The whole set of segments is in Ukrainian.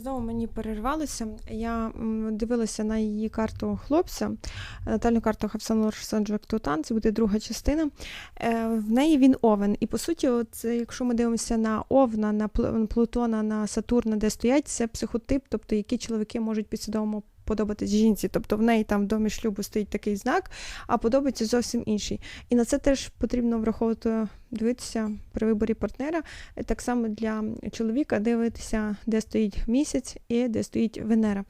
Знову мені перервалося. Я дивилася на її карту хлопця, натальну карту Хавсанлор Санджак Тутан, це буде друга частина. Е, В неї він овен. І по суті, от, якщо ми дивимося на Овна, на Пл- Плутона, на Сатурна, де стоять, це психотип, тобто які чоловіки можуть підсвідомо подобатись жінці. Тобто в неї там в домі шлюбу стоїть такий знак, а подобається зовсім інший. І на це теж потрібно враховувати, дивитися при виборі партнера. Так само для чоловіка дивитися, де стоїть місяць і де стоїть Венера.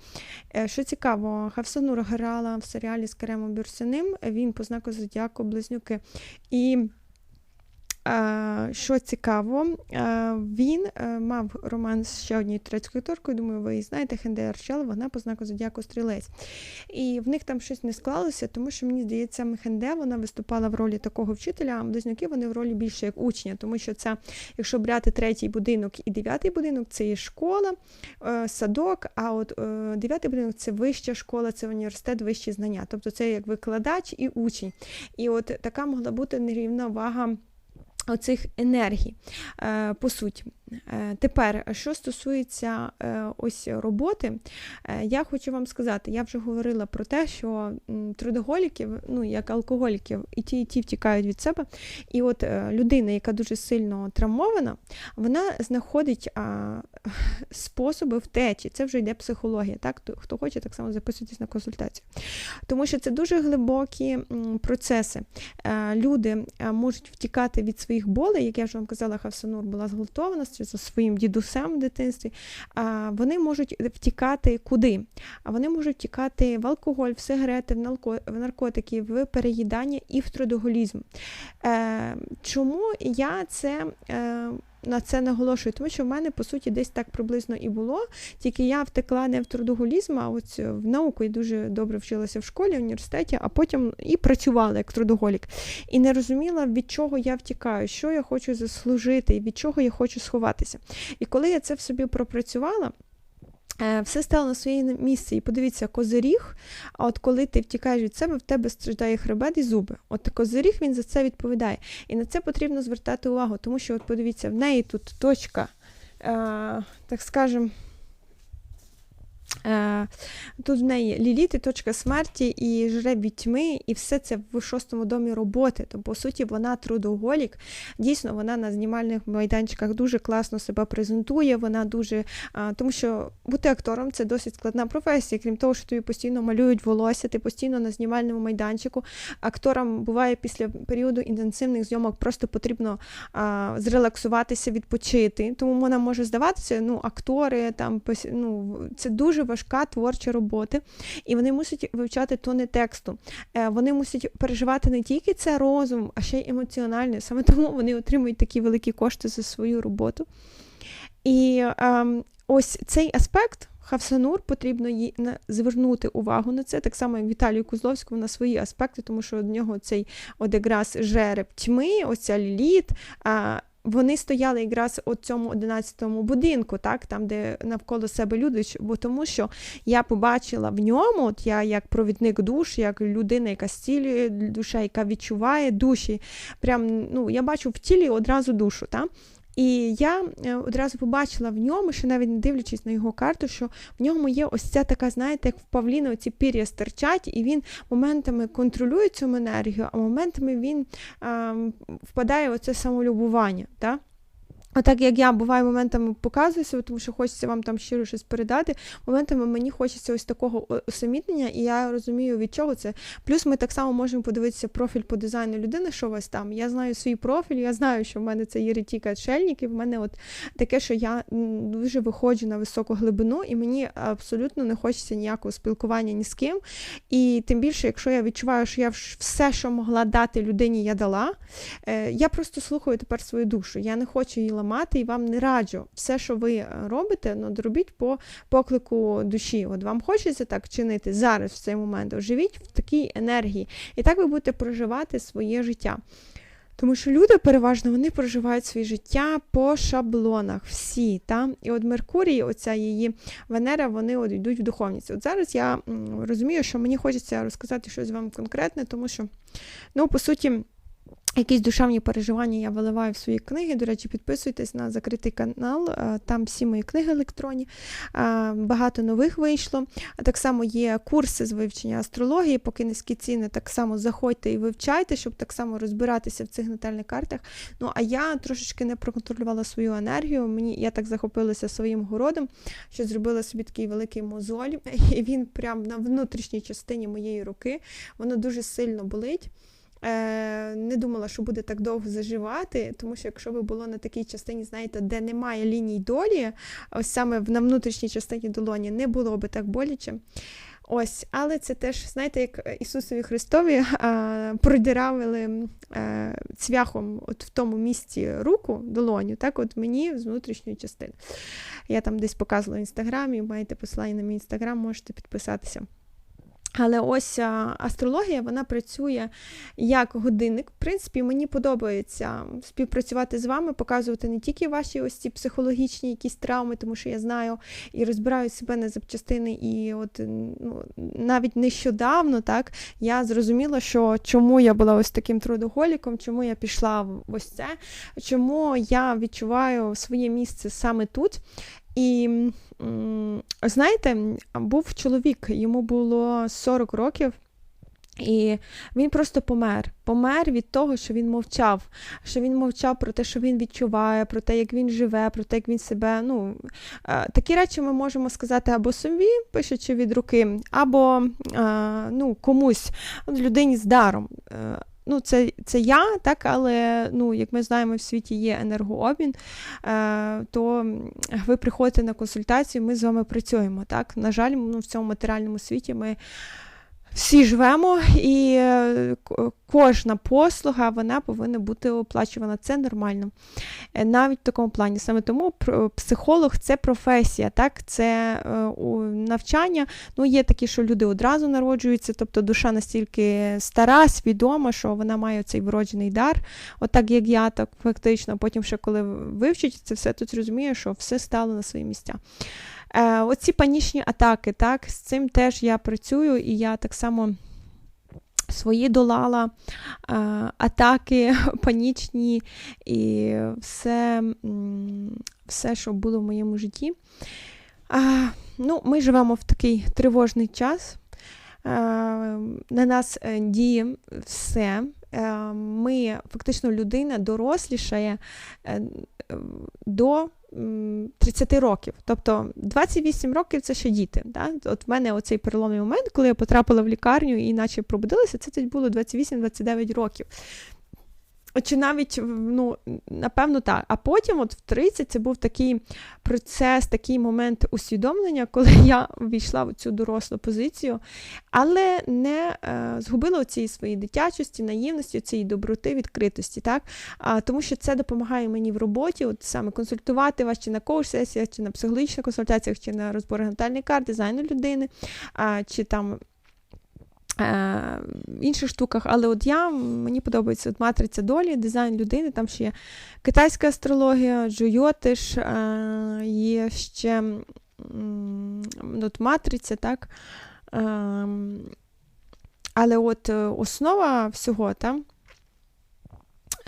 Е, Що цікаво, Хавсанур грала в серіалі з Керемом Бюрсиним, він по знаку Зодіаку Близнюки. І що цікаво, він е, мав роман з ще однією турецькою акторкою, думаю, ви її знаєте, Хенде Арчел, вона по знаку Зодіаку Стрілець. І в них там щось не склалося, тому що мені здається, Хенде вона виступала в ролі такого вчителя, а близнюки вони в ролі більше як учня, тому що це, якщо брати третій будинок і дев'ятий будинок, це є школа, е, садок, а от е, дев'ятий будинок це вища школа, це університет, вищі знання. Тобто це як викладач і учень. І от така могла бути нерівна вага. Оцих енергій, е, по суті. Е, Тепер, що стосується е, ось роботи, я хочу вам сказати, я вже говорила про те, що трудоголіків, ну як алкоголіків, і ті, і ті втікають від себе. І от людина, яка дуже сильно травмована, вона знаходить способи втечі. Це вже йде психологія. Так? Хто- хоче, так само записуйтесь на консультацію. Тому що це дуже глибокі процеси. Люди можуть втікати від своїх болей, як я вже вам казала, Хавсанур була зґвалтована за своїм дідусем в дитинстві. Вони можуть втікати куди? А вони можуть втікати в алкоголь, в сигарети, в нарко- в наркотики, в переїдання і в трудоголізм. Е, Чому я це. Е, на це наголошую, тому що в мене по суті десь так приблизно і було. Тільки я втекла не в трудоголізм, а ось в науку і дуже добре вчилася в школі, в університеті, а потім і працювала як трудоголік. І не розуміла, від чого я втікаю, що я хочу заслужити, і від чого я хочу сховатися. І коли я це в собі пропрацювала. Е, Все стало на своє місце. І подивіться, козиріг, а от коли ти втікаєш від себе, в тебе страждає хребет і зуби. От козиріг він за це відповідає. І на це потрібно звертати увагу, тому що, от подивіться, в неї тут точка, е, так скажем, Е, Тут в неї ліліт і точка смерті, і жреб від тьми, і все це в шостому домі роботи. То, по суті, вона трудоголік. Дійсно, вона на знімальних майданчиках дуже класно себе презентує. Вона дуже. Тому що бути актором це досить складна професія. Крім того, що тобі постійно малюють волосся, ти постійно на знімальному майданчику. Акторам буває після періоду інтенсивних зйомок просто потрібно а, зрелаксуватися, відпочити. Тому вона може здаватися, ну, актори там ну, це дуже важка творча робота, і вони мусять вивчати тони тексту. Е, Вони мусять переживати не тільки це розум, а ще й емоціонально. Саме тому вони отримують такі великі кошти за свою роботу. І ем, ось цей аспект. Хавсанур потрібно їй звернути увагу на це, так само як Віталію Кузловському на свої аспекти, тому що в нього цей якраз жереб тьми, оця ліліт. Вони стояли якраз у цьому 11-му будинку, так, там, де навколо себе люди, бо тому що я побачила в ньому, от я як провідник душ, як людина, яка стілює душа, яка відчуває душі. Прям, ну, я бачу в тілі одразу душу. Так? І я е, одразу побачила в ньому, що навіть не дивлячись на його карту, що в ньому є ось ця така, знаєте, як в Павліна оці пір'я стирчать, і він моментами контролює цю енергію, а моментами він ем, впадає в оце самолюбування. Так? Як я буває моментами показую себе, тому що хочеться вам там щиро щось передати. Моментами мені хочеться ось такого усамітнення, і я розумію, від чого це. Плюс ми так само можемо подивитися профіль по дизайну людини, що у вас там. Я знаю свій профіль, я знаю, що в мене це єретіка отшельник, і в мене от таке, що я дуже виходжу на високу глибину, і мені абсолютно не хочеться ніякого спілкування ні з ким. І тим більше, якщо я відчуваю, що я все, що могла дати людині, я дала. Е, Я просто слухаю тепер свою душу. Я не хочу її ламати і вам не раджу. Все, що ви е, робите, ну, робіть по поклику душі. От вам хочеться так чинити зараз, в цей момент. Живіть в такій енергії. І так ви будете проживати своє життя. Тому що люди переважно вони проживають своє життя по шаблонах, всі. Та? І от Меркурій, оця її Венера, вони от йдуть в духовність. От зараз я розумію, що мені хочеться розказати щось вам конкретне, тому що, ну, по суті, Якісь душевні переживання я виливаю в свої книги. До речі, підписуйтесь на закритий канал, е, там всі мої книги електронні, е, багато нових вийшло. Так само є курси з вивчення астрології, поки низькі ціни, так само заходьте і вивчайте, щоб так само розбиратися в цих натальних картах. Ну, а я трошечки не проконтролювала свою енергію. Мені Я так захопилася своїм городом, що зробила собі такий великий мозоль, і він прямо на внутрішній частині моєї руки, воно дуже сильно болить. Е, Не думала, що буде так довго заживати, тому що якщо би було на такій частині, знаєте, де немає ліній долі, ось саме на внутрішній частині долоні, не було би так боляче. Ось, але це теж, знаєте, як Ісусові Христові а, продиравили а, цвяхом от в тому місці руку, долоню, так от мені з внутрішньої частини. Я там десь показувала в інстаграмі, маєте посилання на мій інстаграм, можете підписатися. Але ось астрологія вона працює як годинник. В принципі, мені подобається співпрацювати з вами, показувати не тільки ваші ось ці психологічні якісь травми, тому що я знаю і розбираю себе на запчастини. І от ну, навіть нещодавно так я зрозуміла, що чому я була ось таким трудоголіком, чому я пішла в ось це, чому я відчуваю своє місце саме тут. І знаєте, був чоловік, йому було 40 років. І він просто помер. Помер від того, що він мовчав, що він мовчав про те, що він відчуває, про те, як він живе, про те, як він себе. Ну, Такі речі ми можемо сказати або собі, пишучи від руки, або ну, комусь, людині з даром. Ну, це це я, так, але ну, як ми знаємо, в світі є енергообмін, е, то ви приходите на консультацію, ми з вами працюємо. так. На жаль, ну, в цьому матеріальному світі ми всі живемо, і е, кожна послуга вона повинна бути оплачувана. Це нормально. Е, навіть в такому плані. Саме тому психолог це професія, так? це е, навчання. Ну, Є такі, що люди одразу народжуються, тобто душа настільки стара, свідома, що вона має цей вроджений дар, отак як я, так фактично. Потім, ще коли вивчить це все, тут розуміє, що все стало на свої місця. Е, Оці панічні атаки, так, з цим теж я працюю, і я так само свої долала е, атаки панічні і все, все, що було в моєму житті. Е, ну, Ми живемо в такий тривожний час. Е, на нас е, діє все. Е, ми фактично людина дорослішає до 30 років. Тобто 28 років це ще діти. Да? От в мене оцей переломний момент, коли я потрапила в лікарню і наче пробудилася, це було 28-29 років. Чи навіть, ну, напевно, так. А потім, от в 30, це був такий процес, такий момент усвідомлення, коли я війшла в цю дорослу позицію, але не е, згубила цієї своєї дитячості, наївності, цієї доброти, відкритості. так? А, Тому що це допомагає мені в роботі, от саме консультувати вас чи на коуч-сесіях, чи на психологічних консультаціях, чи на розборах натальної карти, дизайну людини, а, чи там інших штуках. Але от я, мені подобається от матриця долі, дизайн людини, там ще є китайська астрологія, джойотиш, е, є ще от матриця, так. Е, але от е, основа всього там.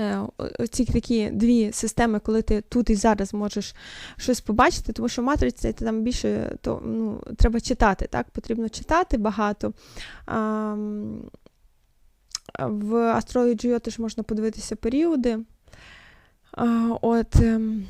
Е, ці такі дві системи, коли ти тут і зараз можеш щось побачити, тому що матриця там більше то, ну, треба читати, так? Потрібно читати багато. А, В астрологію теж можна подивитися періоди. А, от... Ем,